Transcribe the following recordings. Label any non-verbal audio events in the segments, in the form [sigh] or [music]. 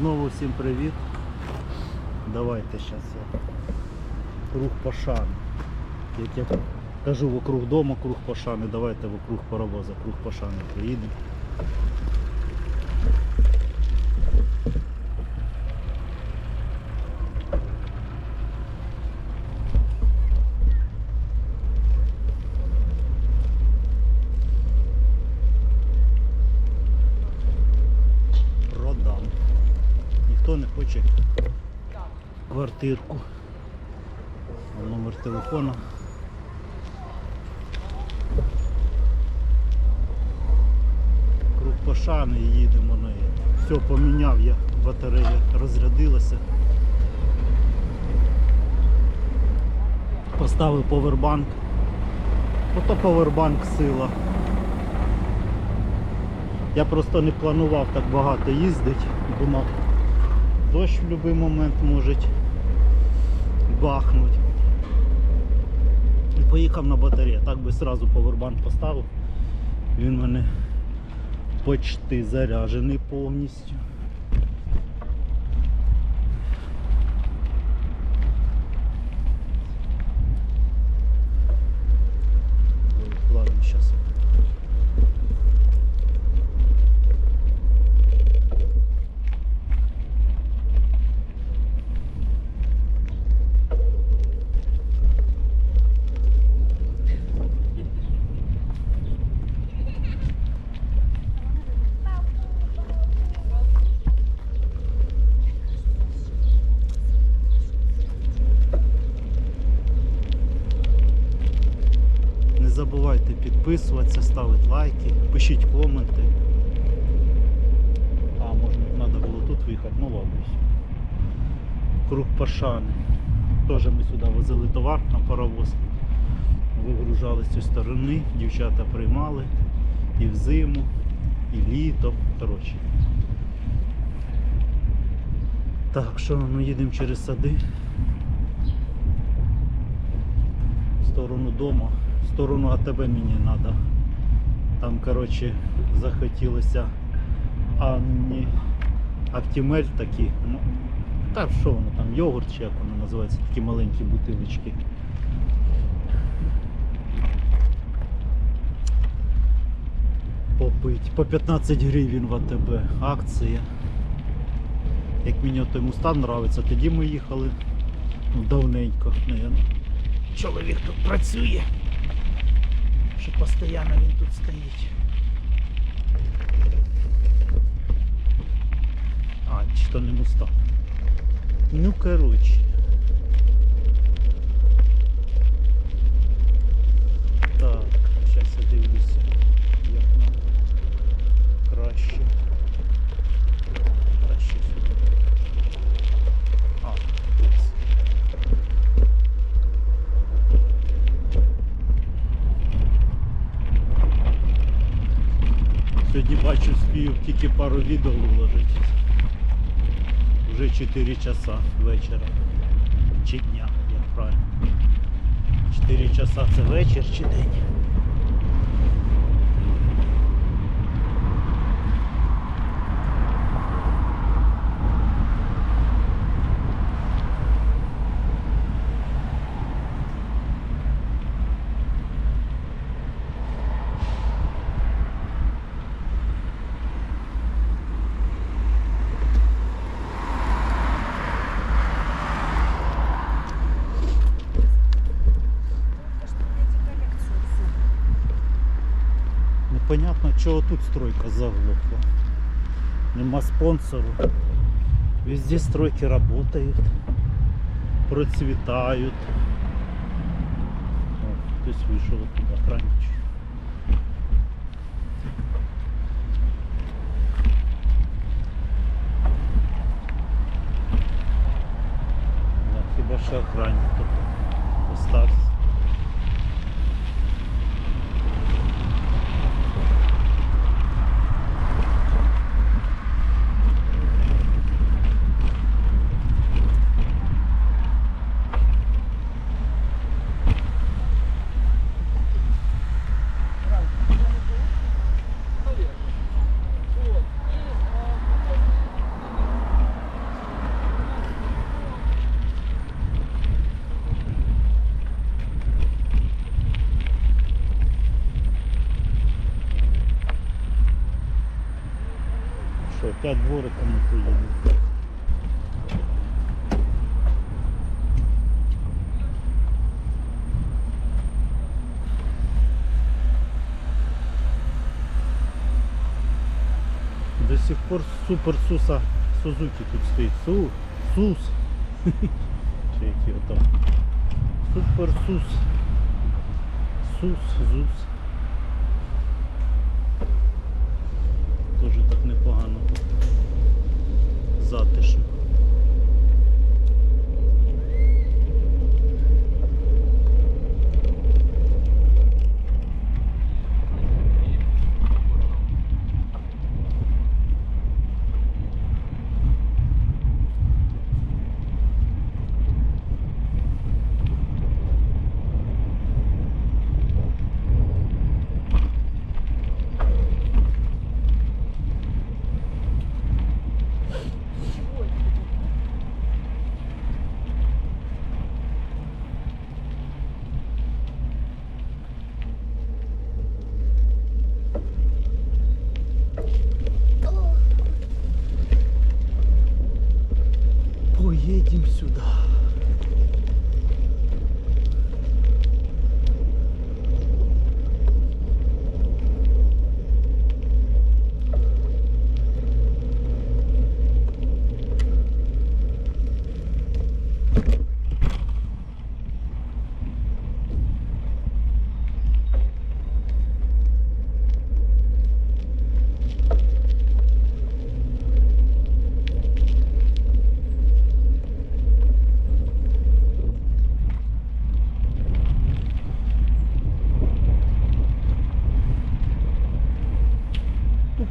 Знову всім привіт. Давайте зараз я круг пошани. Як я кажу вокруг дому, круг пошани, давайте вокруг паровоза, круг пошани приїдемо. Квартирку. Номер телефона. Круг пошани і їдемо на неї. Все, поміняв я, батарея розрядилася. Поставив повербанк. Ото повербанк сила. Я просто не планував так багато їздити. Думав, дощ в будь-який момент може бахнути. І поїхав на батарею. Так би одразу повербанк поставив. Він в мене почти заряджений повністю. Підписуватися, ставити лайки, пишіть коменти. А, може треба було тут виїхати, ну ладно. Круг Пашани. Теж ми сюди возили товар на паровоз. Вигружали з цієї сторони, дівчата приймали і взиму, і літом. Коротше. Так, що ми їдемо через сади. В сторону дому, в сторону АТБ мені треба. Там, коротше, захотілося Анні Актімель такі. Ну, та що воно там, йогурт чи як воно називається, такі маленькі бутилочки. Попить. По 15 гривень в АТБ. Акція. Як мені той мустан нравиться, тоді ми їхали ну, давненько, наверное. Чоловік тут працює. Що постійно він тут стоїть. А, чи то не муста. Ну коротше. Бачу спів тільки пару відео вложити. Вже 4 часа вечора. Чи дня, як правильно. 4 часа це вечір чи день. Чого тут стройка заглохла. Нема спонсору. Везде стройки работают, процветают. О, хтось вийшов оттуда, охраннич. Да, хіба що охранник тут остався. Що, п'ять двориками поїдемо. До сих пор супер Суса Сузуки тут стоїть. Су, Сус. [laughs] Чи які ото. Супер Сус. Сус, Зус. Тоже так непогано. Затишно.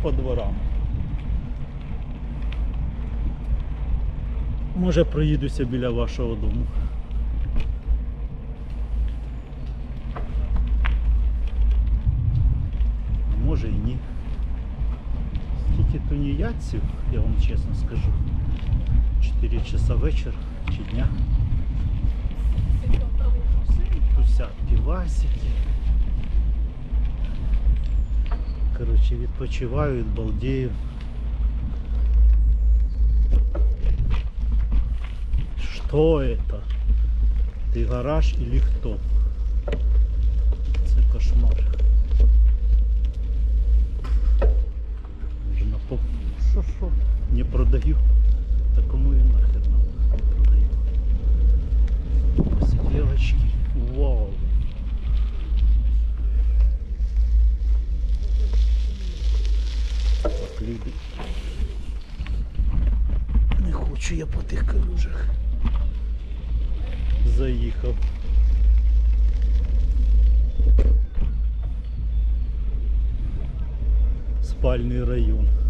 По дворам. Може проїдуся біля вашого дому. Може і ні. Скільки тунеядців, я вам чесно скажу. 4 часа вечір чи дня. Тусять півасики. Короче, відпочиваю, відбалдію. Что это? Ты гараж или кто? Це кошмар. Можна поп... Шо-шо? Не продаю. Спальний район.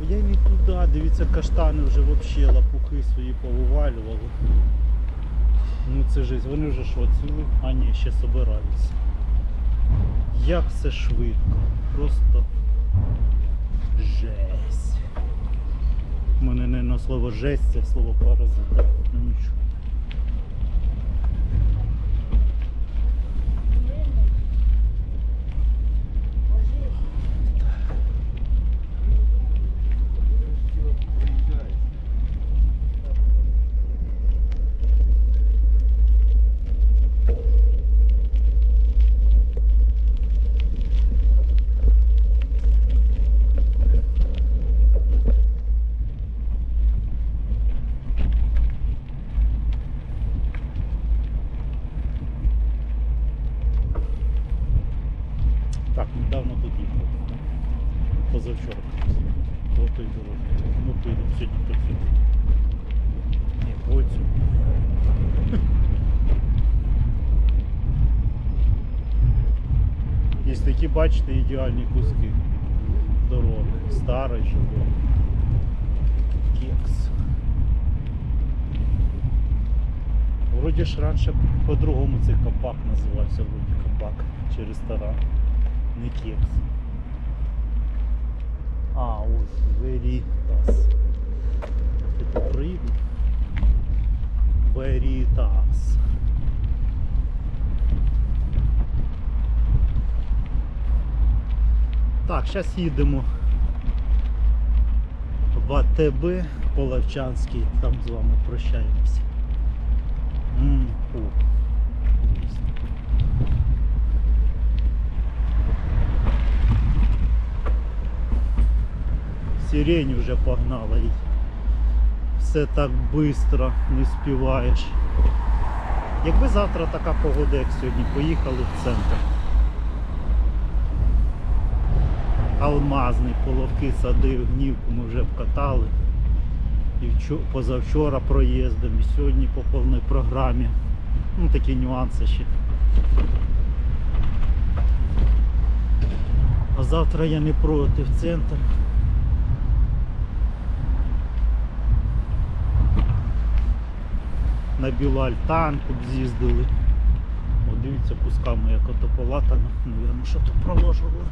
Вау, я не туди, дивіться, каштани вже взагалі лапухи свої повивалювали. Ну це жесть, вони вже що, цілі? А ні, ще собираються. Як все швидко. Просто жесть. У мене не на слово жесть, це слово паразит. Ну нічого. Бачите, ідеальні куски дороги. Старої живої. Кекс. Вроді ж раніше по-другому цей кабак називався, вроді кабак чи ресторан. Не кекс. А, ось Veritas. Я тут прийду. Veritas. Так, зараз їдемо в АТБ Половчанський, там з вами прощаємося. М. Сирень вже погнала і все так швидко, не співаєш. Якби завтра така погода, як сьогодні, поїхали в центр. Алмазний, половки садив, гнівку ми вже вкатали. І вчо- позавчора проїздом, і сьогодні по повній програмі. Ну такі нюанси ще. А завтра я не проти в центр. На білу альтанку б з'їздили. О, дивіться, кусками як ото полатано, Навірно, що то проложували.